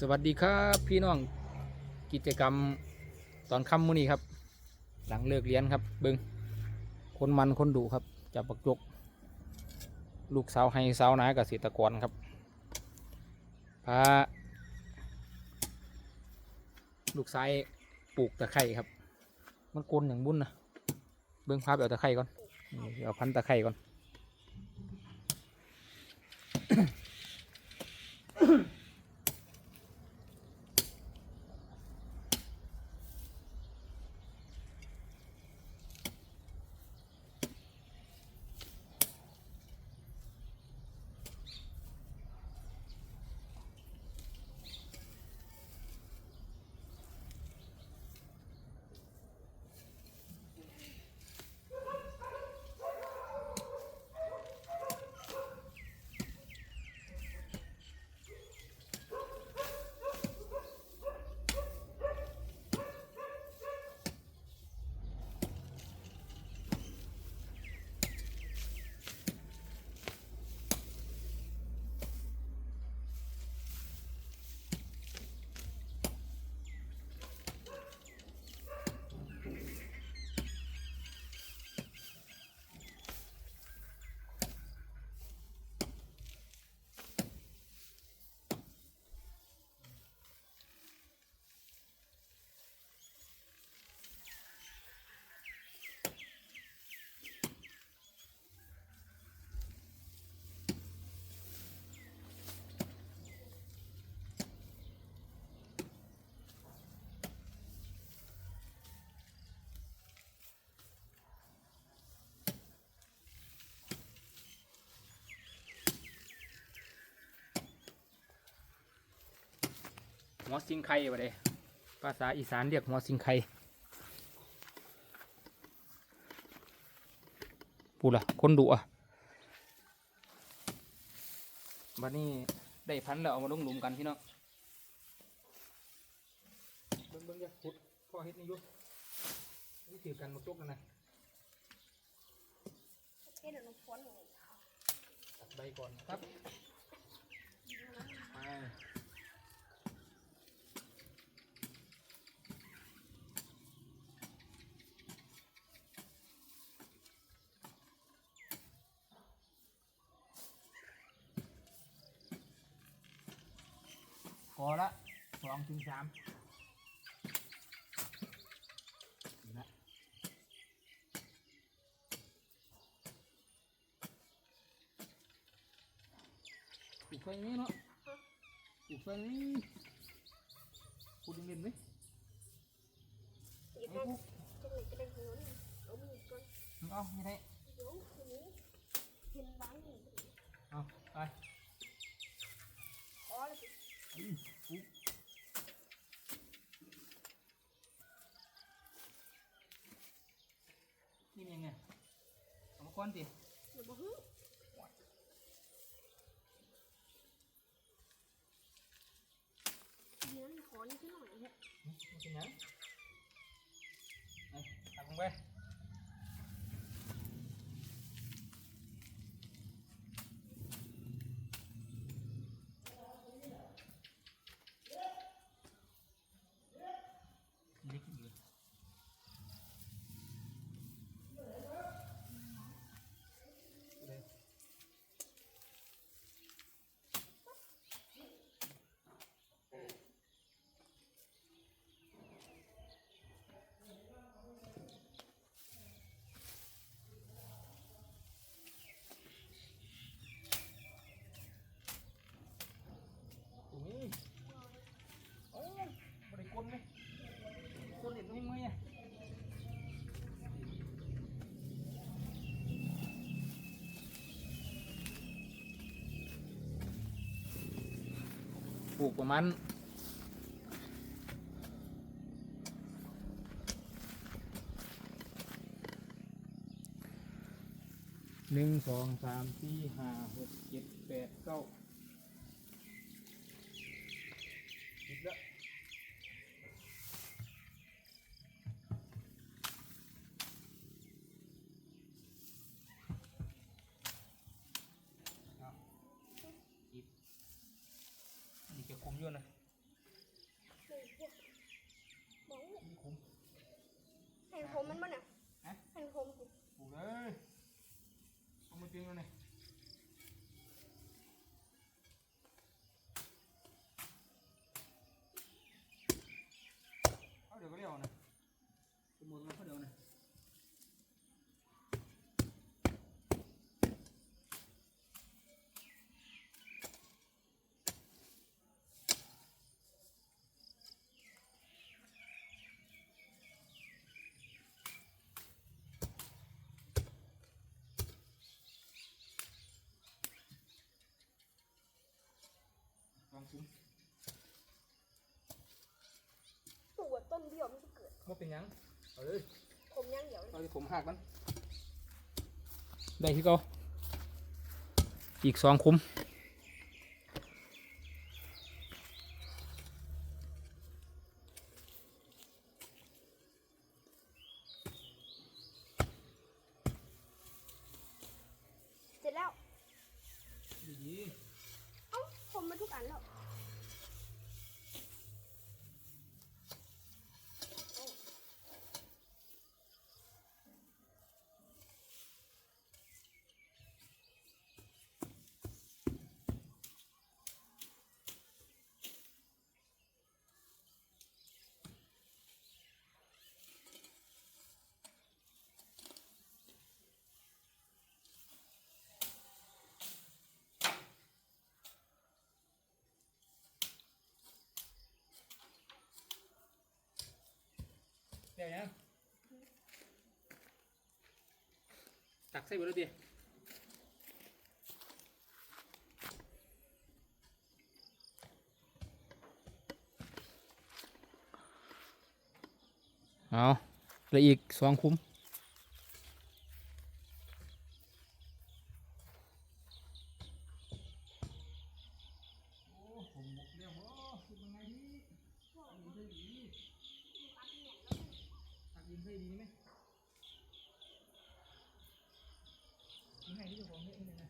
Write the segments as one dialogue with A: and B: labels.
A: สวัสดีครับพี่น้องกิจกรรมตอนค่ำมื้อนี้ครับ หลังเลิกเรียนครับเบิงคนมันคนดุครับจับปักจก ลูกสาวให้สาวนาเกษตรกรครับพาลูกชายปลูกตะไคร่ครับ มันกลนอย่างบุญนะเบิ้งภาพเอาตะไคร่ก่อนเอาพันตะไคร่ก่อน หัวสิงไข่วะเด้ภาษาอีสานเรียกหัวสิงไข่ปูล่ะคนดุอะบัดนี้ได้พันธุ์แล้วเอามาลงหลุมกันพี่น้องเบิ่งเบิ่งอย่าขุดพ่อเฮ็ดนี่อยุนี่ถือกันมาจกกันนะ
B: เห็นหนูพ้นหนู
A: ตัดใบก่อนครับไป อละสองถึงสามนี่นะปลูกไฟนี้เนาะปลูกไฟนี้พูดเล่นๆไหม
B: อีกแล้วจะเลยจะได้เงินเอามีก่อน
A: มึงเอาไม่ได้
B: เดี๋ยวคืนนี้เห็นบ้านอยู่
A: เอาไป
B: อ๋อเลย
A: เอามาก้อนดิ
B: หนูบอกฮึเดี๋ยวขอนี่ขึ้นหน่อยเถอะ
A: นี่มันเป็นยังไปตักลงไปเล็กอยู่เลยเลย ตรงนี้โอ้ยบริกลไหมกลเด็ดไม่มืออะป ลูกประมาณหนึ่งสองสามสี่ห้าหกเจ็ดแปดเก้า คุมอยู่นะมีขม
B: เห็นผมมันบ้างเนี่ย
A: ฮะ
B: เห็นผมกู
A: ปลูกเลยเอามาจริงแล้วเนี่ยเอาเดี๋ยวก็เรียกเอานะสมุนมาเขาเดี๋ยวนะ ลองซุ้ม
B: ปลูกแบบต้นเดียวมันจะเกิด
A: ว่าเป็นหยัง เอาเลย
B: ผมย่างเดียวเลย
A: เอาที่ผมหักมัน ได้ที่ก็อีกสองคุ้ม
B: เสร็จแล้ว
A: ดี
B: เอ้าผมมาทุกอันแล้ว
A: เดี๋ยวยังตักใส่ไปแล้วดิเอาเหลืออีกสองคุ้มโอ้ผมบอกเรียกว่าคือยังไงดีตักดินใส่ดีตั กดินใส่ดีไหมยังไงที่เจะของเฮ็ดนี่นะ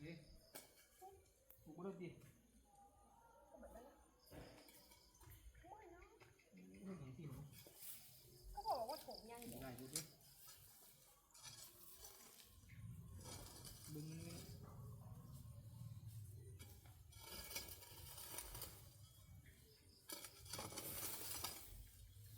A: เอ๊ะ ถูกบ่แล้วดิเฮ็ดหยังสิหนู
B: เขาบอกว่าผมย่างเดียว
A: ได้ดูดิเบึงนี่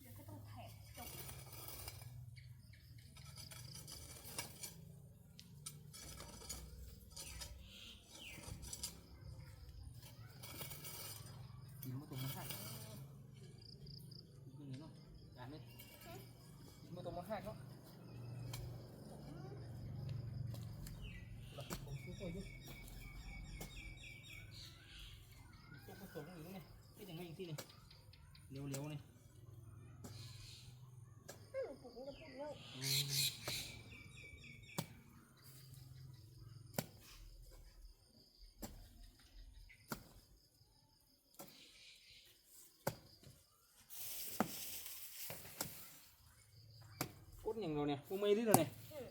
B: เดี๋ยวก็ต้องแถกจบ
A: กินมาตรงมาหักกินนี่เนาะจานนี้กินมาตรงมาหักเนาะหลับผมช่วยๆอยู่ตัวผสมอยู่นี่เป็นยังไงอีกทีนี่เร็วๆนี่
B: ถ้าหนูปลูกมันจะพูดเร็ว
A: อย่างเราเนี่ยกูไม่ได้เลยเนี่ย
B: อืม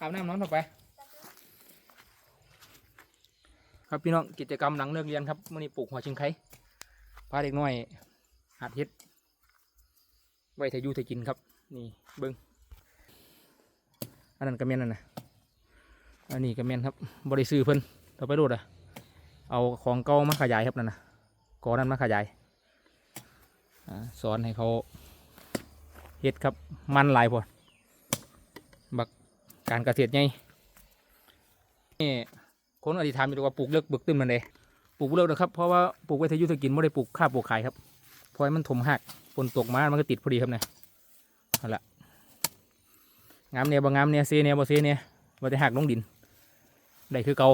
A: อาบน้ำนอนต่อไป ครับพี่น้องกิจกรรมหลังเลิกเรียนครับมื่อนี้ปลูกหัวชิงไข่พาเด็กน้อยหัดเฮ็ดไว้ทายุทายกินครับ นี่เบิ้งอันนั้นกระเมนนั่นนะอันนี้กระเมนครับบริซื้อเพิ่นต่อไปโดดอะเอาของเก่ามาขยายครับนั่นนะก่อนั้นมาขยายอ่าสอนให้เขาเฮ็ดครับมันหลายพอบัก การเกษตรไงนี่คนอธิษฐานอยู่ว่าปลูกเลือกบึกตึ้นมันเลยปลูกเลือกนะครับเพราะว่าปลูกไว้ทยุทธกินไม่ได้ปลูกข้าวปลูกขายครับเพราะมันถมหักฝนตกมามันก็ติดพอดีครับเนี่ยนั่แหละงามเนี่ยบางามเนี่ยเซเนี่ยบอเซเนี่ยบอจะหักลงดินได้คือเกา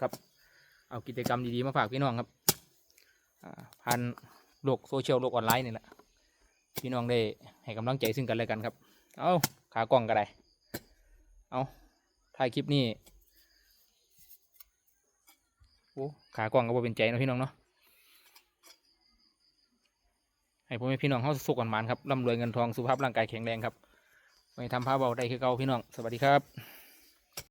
A: ครับเอากิจกรรมดีๆมาฝากพี่น้องครับผ่านโลกโซเชียลโลกออนไลน์นี่แหละ พี่น้องได้ให้กำลังใจซึ่งกันและกันครับ เอาขากล้องก็ได้ เอาถ่ายคลิปนี้โอ้ขากล้องก็บ่เป็นใจนะพี่น้องเนาะให้พ่อแม่พี่น้องเขาสุขกันมานครับร่ำรวยเงินทองสุขภาพร่างกายแข็งแรงครับไปทำผ้าเบาได้คือเก่าพี่น้องสวัสดีครับ